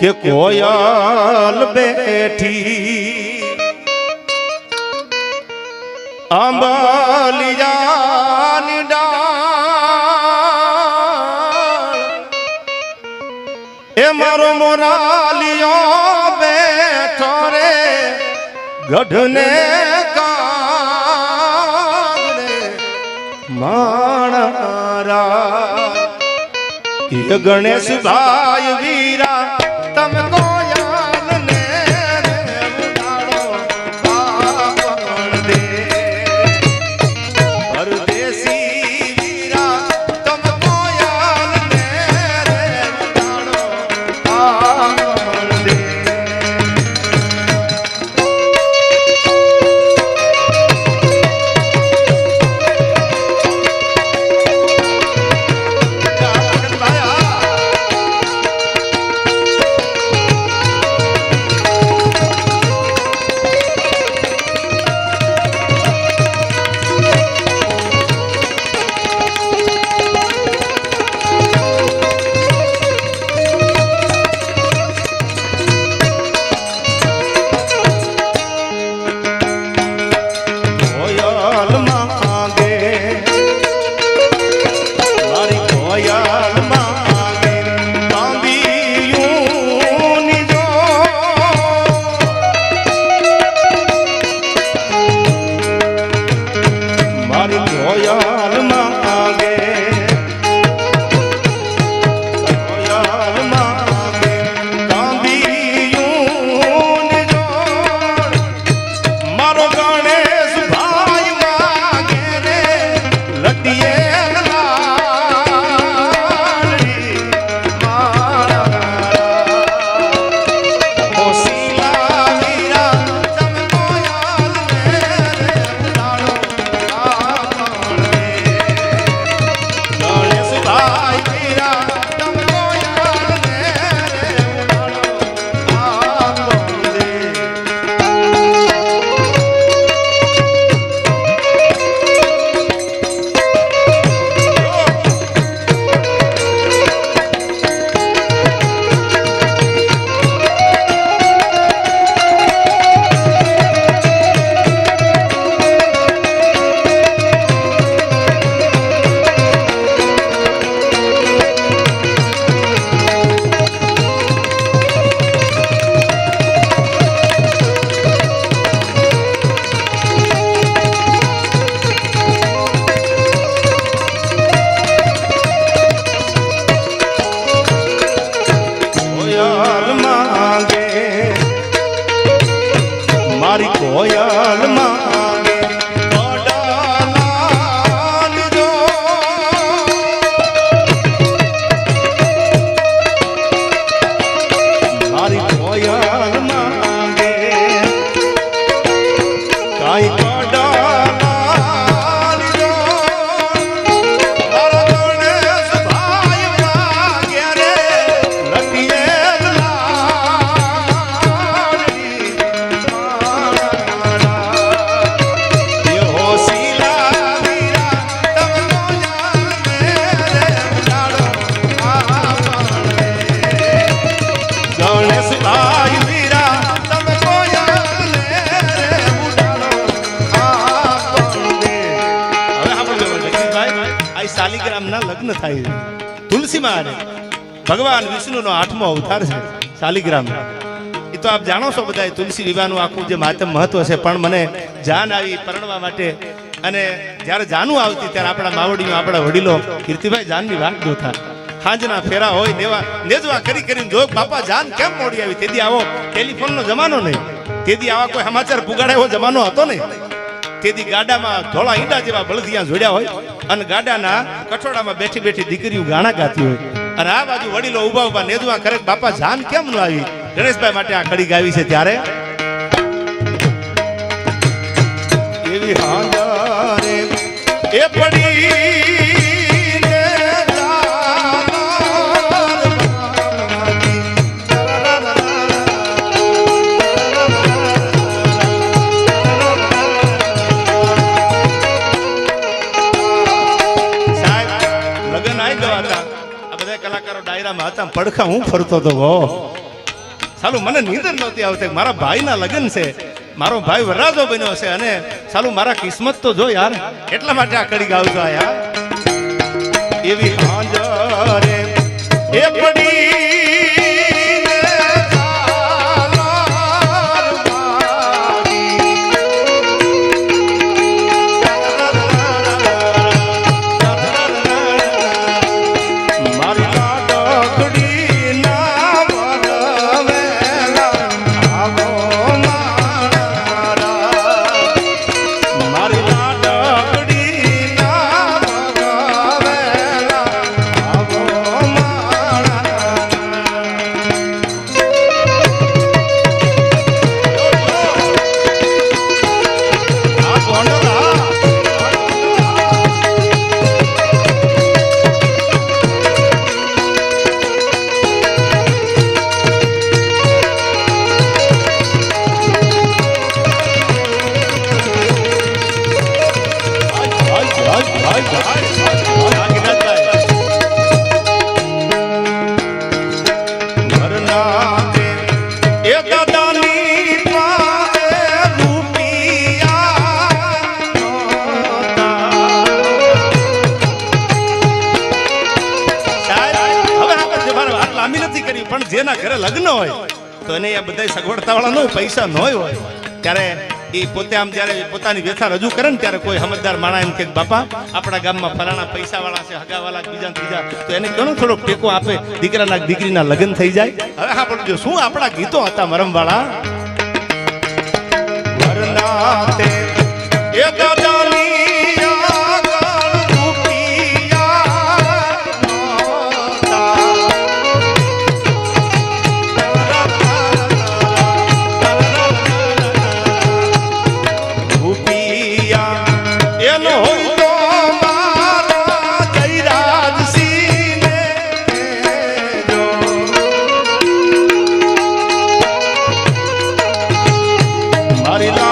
કે કોયલ બેઠી આંબલિયાની ડાળ. એ મારો મોરાલિયો બેઠો રે ગઢને માણરા એ ગણેશભાઈ લગ્ન થાય છે. તુલસીમાં માં ભગવાન વિષ્ણુનો આઠમો અવતાર છે શાલિગ્રામ એ તો આપ જાણો છો બધા તુલસી વિવાહનું આખું જે માતમ મહત્વ છે, પણ મને જાન આવી પરણવા માટે. અને જ્યારે જાનું આવતી, ત્યારે આપણા માવડીઓ આપણા વડીલો કીર્તિભાઈ જાનની વાત જોતા. સાંજના ફેરા હોય, નેવા, નેજવા કરી કરીને જો બાપા, જાન કેમ મોડી આવી? તેદી આવો, ટેલિફોનનો જમાનો નહીં. તેદી આવા કોઈ સમાચાર પુગાડે જમાનો હતો નહીં. તેથી ગાડામાં ધોળા ઈંડા જેવા બળદિયા જોડ્યા હોય અને ગાડાના કઠોડામાં બેઠી બેઠી દીકરીઓ ગાણા ગાતી હોય. અને આ બાજુ વડીલો ઊભા ઊભા નેદવા કરે બાપા, જાન કેમ ન આવી? ગણેશભાઈ માટે આ કડી ગાવી છે ત્યારે. એવી હાંજારે એ પડી પડખા હું ફરતો હતો સાલું મને નીંદર નહોતી આવતી. મારા ભાઈના લગ્ન છે. મારો ભાઈ વરરાજો બન્યો છે અને સાલું મારા કિસ્મત તો જો યાર, એટલા માટે આ કડી ગાવ છો યાર. એવી હાંજરે એ પડી જેના ઘરે લગ્ન હોય, તો એને આ બધા સગવડતા વાળા ન પૈસા ન હોય. ત્યારે એ પોતે આમ જ્યારે પોતાની વ્યથા રજૂ કરે ને ત્યારે કોઈ સમજદાર માણા એમ કે, બાપા, આપણા ગામમાં ફલાણા પૈસા વાળા છે હગા વાળા બીજા ત્રીજા. તો એને ઘણો થોડો ટેકો આપે, દીકરાના દીકરીના લગ્ન થઈ જાય. હવે હા, પણ જો શું આપણા ગીતો હતા મરમ વાળા મારી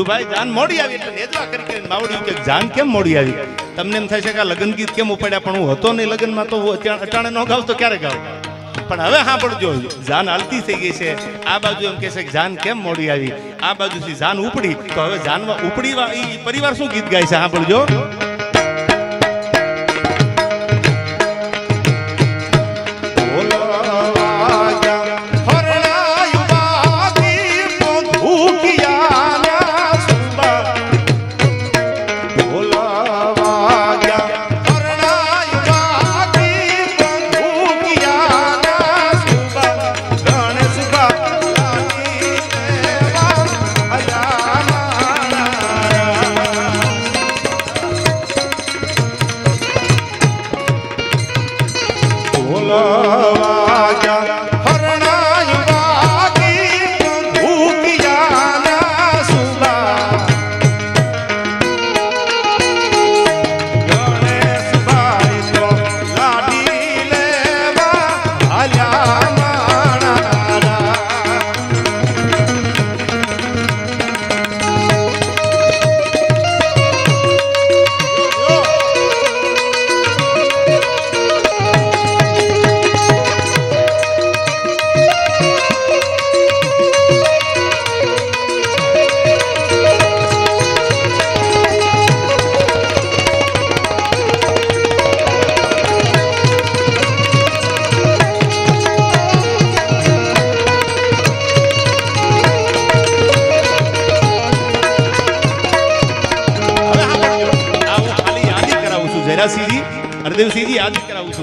ધીરુભાઈ, જાન મોડી આવી એટલે નેજવા કરી કરીને માવડ્યું કે જાન કેમ મોડી આવી? તમને એમ થાય છે કે લગ્ન ગીત કેમ ઉપાડ્યા? પણ હું હતો નહીં લગ્નમાં તો હું અટાણે ન ગાવ તો ક્યારે ગાવ પણ હવે સાંભળજો, જાન હાલતી થઈ ગઈ છે. આ બાજુ એમ કે છે કે જાન કેમ મોડી આવી? આ બાજુથી જાન ઉપડી. તો હવે જાનમાં ઉપડી પરિવાર શું ગીત ગાય છે? સાંભળજો.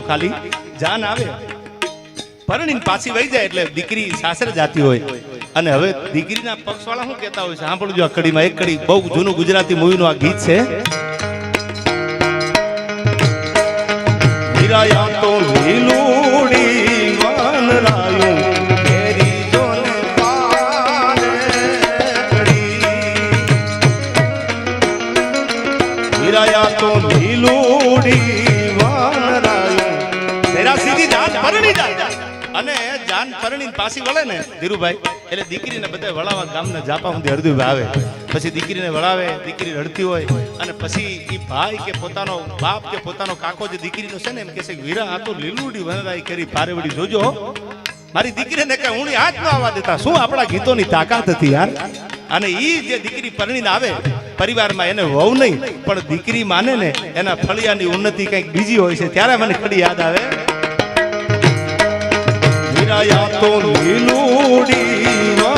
ખાલી જાન આવે. પરણીને પાછી વહી જાય એટલે દીકરી સાસરે જાતી હોય. અને હવે દીકરીના પક્ષવાળા શું કેતા હોય છે? સાંભળજો આ કડીમાં એક કડી, બહુ જૂનું ગુજરાતી મૂવીનું આ ગીત છે. હીરાયા તો લીલુડી મન તેરા સીધી જાન પરણી જાય. અને જાન પરણી પાછી વળે ને ધીરુભાઈ એટલે દીકરીને બધા વળાવા ગામના જાપા સુધી હરદું આવે. પછી દીકરીને વળાવે દીકરી રડતી હોય અને પછી એ ભાઈ કે પોતાનો બાપ કે પોતાનો કાકો જે દીકરીનો છે ને એમ કે છે વીરા આ તો લીલુડી વનરાઈ કરી પારેવડી જોજો. મારી દીકરીને કઈ હું હાથ ન આવવા દેતા. શું આપણા ગીતોની તાકાત હતી યાર? અને એ જે દીકરી પરણીને આવે પરિવારમાં એને વહુ નહીં પણ દીકરી માને ને એના ફળિયાની ઉન્નતિ કંઈક બીજી હોય છે. ત્યારે મને ખડી યાદ આવે. વીરાયા તો વાનરાયો